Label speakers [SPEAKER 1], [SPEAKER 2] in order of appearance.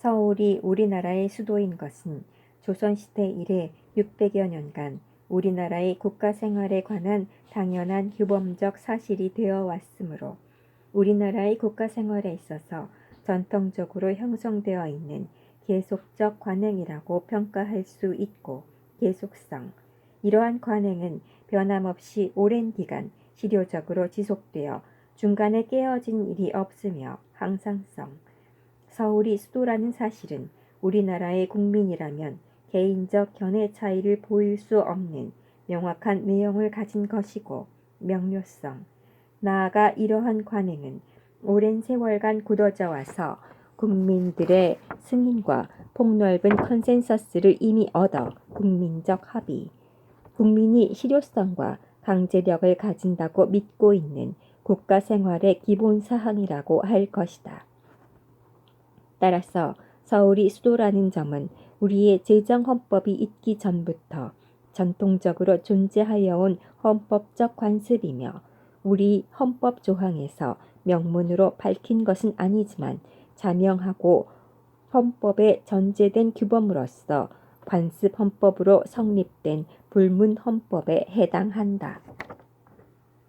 [SPEAKER 1] 서울이 우리나라의 수도인 것은 조선시대 이래 600여 년간 우리나라의 국가 생활에 관한 당연한 규범적 사실이 되어 왔으므로 우리나라의 국가 생활에 있어서 전통적으로 형성되어 있는 계속적 관행이라고 평가할 수 있고 계속성 이러한 관행은 변함없이 오랜 기간 실효적으로 지속되어 중간에 깨어진 일이 없으며 항상성 서울이 수도라는 사실은 우리나라의 국민이라면 개인적 견해 차이를 보일 수 없는 명확한 내용을 가진 것이고 명료성 나아가 이러한 관행은 오랜 세월간 굳어져 와서 국민들의 승인과 폭넓은 컨센서스를 이미 얻어 국민적 합의, 국민이 실효성과 강제력을 가진다고 믿고 있는 국가 생활의 기본 사항이라고 할 것이다. 따라서 서울이 수도라는 점은 우리의 제정 헌법이 있기 전부터 전통적으로 존재하여 온 헌법적 관습이며 우리 헌법 조항에서 명문으로 밝힌 것은 아니지만 자명하고 헌법에 전제된 규범으로서 관습 헌법으로 성립된 불문 헌법에 해당한다.